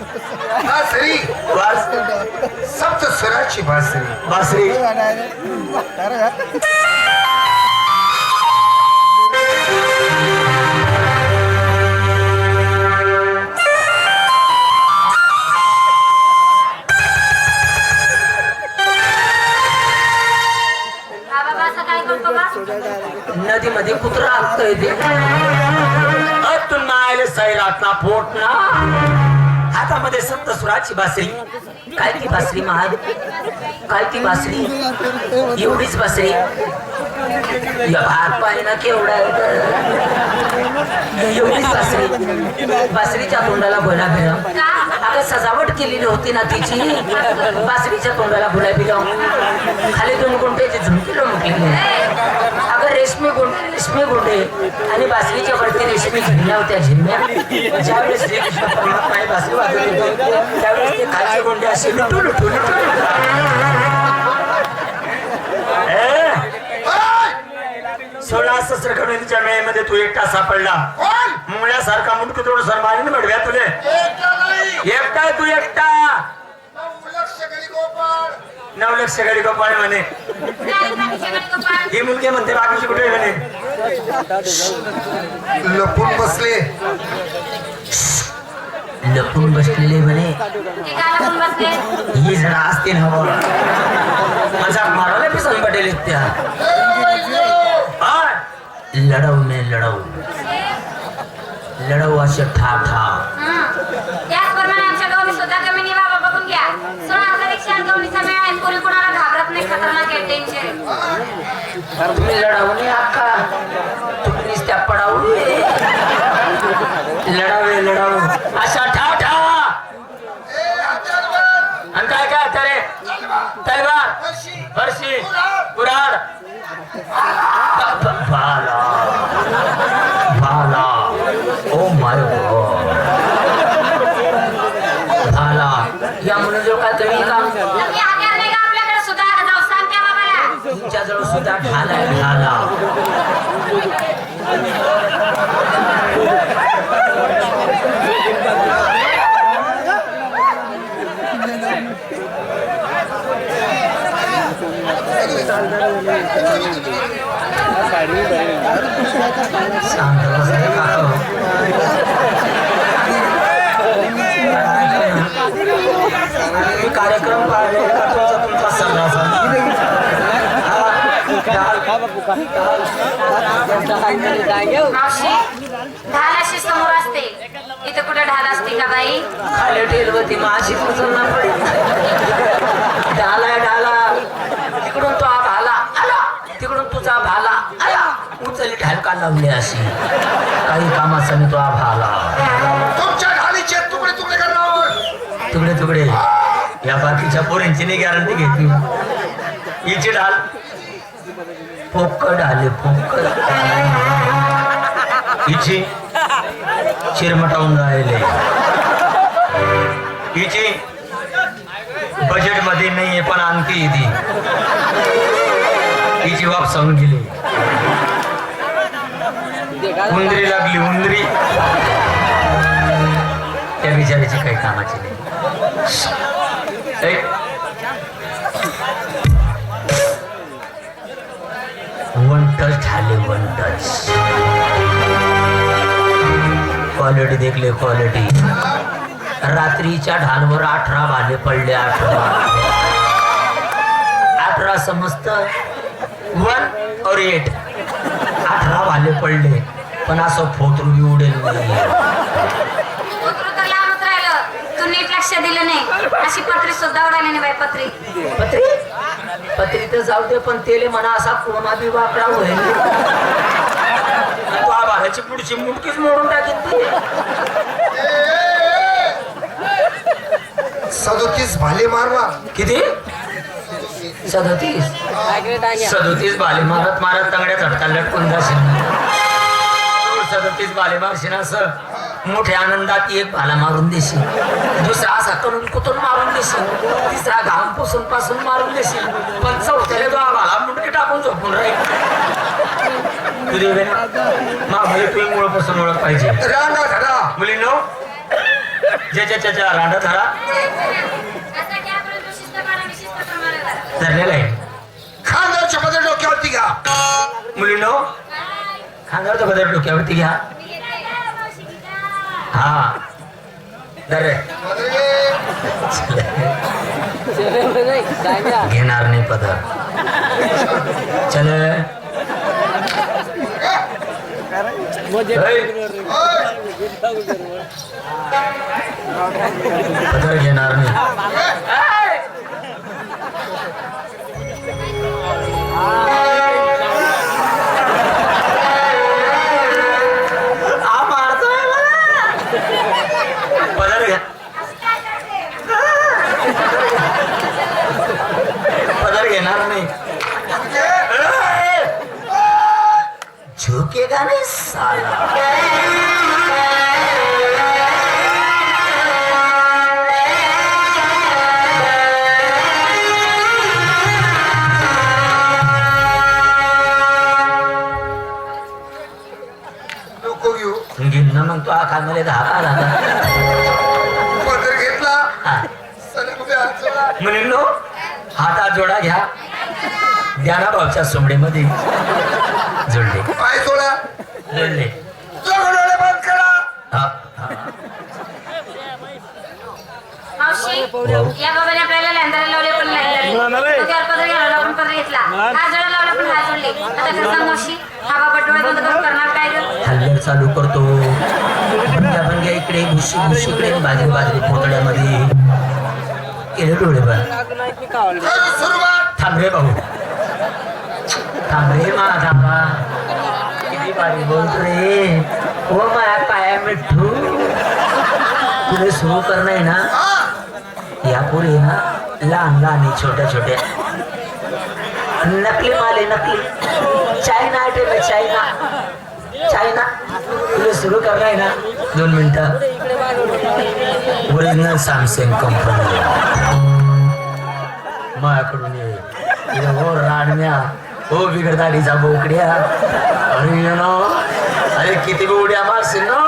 बासरी सप्त स्वराची बासरी. बासरी. नदीमध्ये कुत्रा असतं इथे. तू नायले सैरात ना पोट ना हातामध्ये सप्त सुराची बासरी. काय ती बासरी महाग. काय ती बासरी. एवढीच बासरी. या भात पाणी केवढा एवढीच बासरी. बासरीच्या तोंडाला भुला भिला. अगं सजावट केलेली होती ना तिची. बासरीच्या तोंडाला भुला भिला खाली दोन गुंठ्याची झुमकी लोंबलेली अगं रेशमी गुंडे रेशमी गुंडे. आणि बासरीच्या वरती रेशमी झिरम्या होत्या झिरम्या. ज्यावेळेस श्रीकृष्ण परमात्मा बासरी वाजवत होते त्यावेळेस ते खालचे गुंडे असे लुटू लुटू सोळा सहस्र करोडीच्या मेळ्यामध्ये तू एकटा सापडला. मुळ्यासारखा मुंडक थोडं सरमारीने बडव्या तुले. एकटा नाही एकटा आहे तू एकटा नऊ लक्ष गडी गोपाळ नऊ लक्ष गडी गोपाळ म्हणे। नाही, बाकीच्या कडे गोपाळ. ही मुलगी म्हणते बाकीची कुठे आहे? म्हणे. लपून बसले. लपून बसलेले म्हणे. ते काय लपून बसले? ही जरा असते ना हो. मजाक मारायला बी सांग पटेल त्या हा? लढव मे लढव. लढव असे ठा ठा हं. त्याचप्रमाणे आमच्या गावनी सुद्धा कमी नाही बाबा बघून घ्या सोळा हजार एकशे आठ गावनीचा मेळा आहे कोणी कोणाला घाबरत नाही खतरनाक आहे टेन्शन तुम्ही लढवणे अक्का तुम्ही त्या पडावणे लढावे लढाव अशा ठा ठा आणि काय काय आता रे तलवार फरशी कुराड ब- ब- भाला भाला ओ माय भाला या म्हणून जो काय तुम्ही काम तुम्ही हत्यार नाही का आपल्याकडे सुद्धा जाऊ सांग त्या बाबाला तुमच्या जवळ सुद्धा ढाला आहे, शांत कार्यक्रम पाहिले का तुमचा संघाचा ढाल अशी समोर असते. इथे कुठे ढाल असते का बाई? खाली ठेलवती माशी ढाला ढाला. तिकडून तो भाला. आला. तिकडून तुझा भाला. आला. उचली ढालका लावली अशी. काही कामाचा मी तो भाला. तुमच्या ढालीचे तुकडे तुकडे करणार. तुकडे तुकडे. या बाकीच्या पोरींची नाही गॅरंटी घेतली. हिची ढाल. पोकड आले पोपकड हिची चिरमटावून राहिले. हिची बजेटमध्ये नाहीये पण आणखी ती हिची बाप सांगून गेली उंदरी लागली उंदरी. त्या बिचारीची काही कामाची नाही. वन टच झाले वन टच क्वालिटी देखले क्वालिटी रात्रीच्या ढालवर अठरा भाले पडले अठरा अठरा समजत वन और एट अठरा भाले पडले पण असं फोतरू बी उडेल लक्ष दिलं नाही. अशी पत्री सुद्धा उडाली नाही बाई पत्री. पत्री? पत्री तर जाऊ दे पण तेले म्हणा असा कोणा बी होईल तू आभाराची पुढची मुटकीच मोडून टाकीन ती. सदोतीस भाले मारवा. किती? सदतीस. सदोतीस बाले मारत मारत तंगड्या झटका लटकून जाशील. सदतीस बाले मारशील असं. मोठ्या आनंदात एक भाला मारून देशील. दुसरा असा करून कुतून मारून देशील. तिसरा घाम पुसून पासून मारून देशील. पण चौथ्याला तो भाला मुंडकी टाकून झोपून राहील. तुझे मा भले तुम्ही मुळे पासून ओळख पाहिजे. रांगा धरा मुली ज्याच्या त्याच्या रांडा धरा. धरलेला आहे. खांद्याच्या मध्ये डोक्यावरती घ्या. मुलींनो काय? खांद्यावरचा बदल डोक्यावरती घ्या मी येते का, मावशी गीता? हा. धर घेणार नाही पदर चल. पदर घेणार नाही. ना मग तो आखामध्ये दहा आला. पदर घेतला. हा. सगळे उभे हात जोडा. मुलींनो हातात जोडा घ्या. ज्ञानाभावच्या सोमडीमध्ये. जोडले. पाय जोडा. जोडले. हा. मावशी या बाबाने आपल्याला लँदर लावले पण लँदर डोक्यावर पदर घालवला पण पदर घेतला. हात जोडा लावला पण हात जोडले. आता खरं सांग मावशी बाबा डोळे बंद करून करणार काय ग? हल्ल्यार चालू करतो. इकडे भुशी भुशी इकडे बाजरी बाजरी पोतड्यामध्ये केले डोळे बा थांबरे भाऊ. थांबरे मा थांबा किती भारी बोलतो रे. हो, ओ माया पाया मिठू पुढे सुरू करणं आहे ना? यापुढे या ना लहान लहान आहे, छोट्या छोट्या. नकली माले नकली. China item China. चायना. सुरू करणार ना? दोन मिनिटं. ओरिजिनल सॅमसंग कंपनी माझ्याकडून ये. इथं हो राडम्या हो बिगडदाडीचा बोकड्या. अरे नो अरे किती बोकड्या उड्या मारशील नो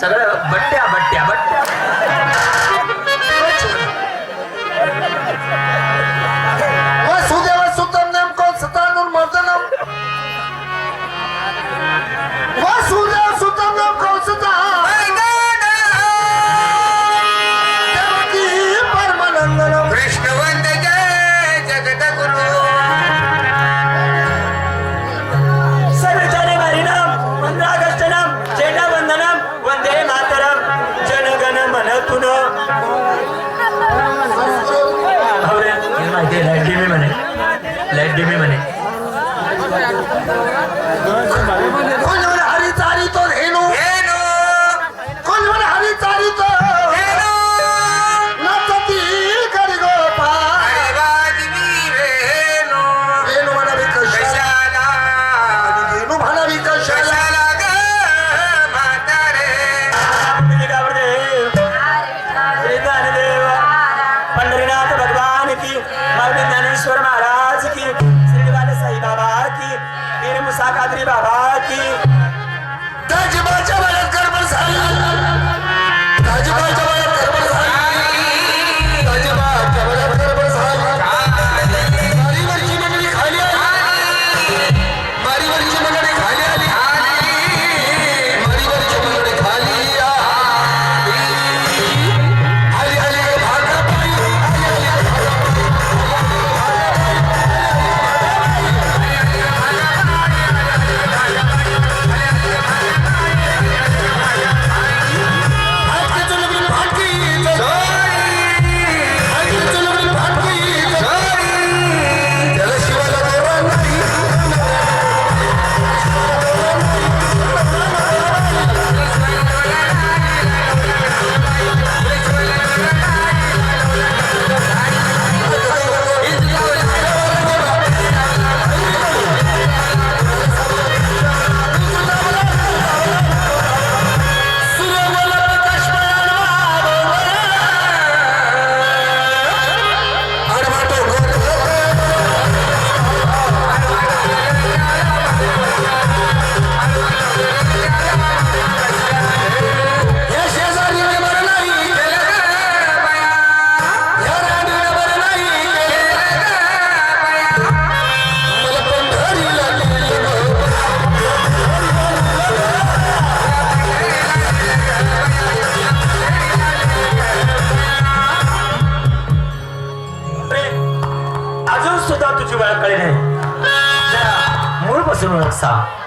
सगळं बट्ट्या बट्ट्या बट्ट्या. भी म्हणे Barça.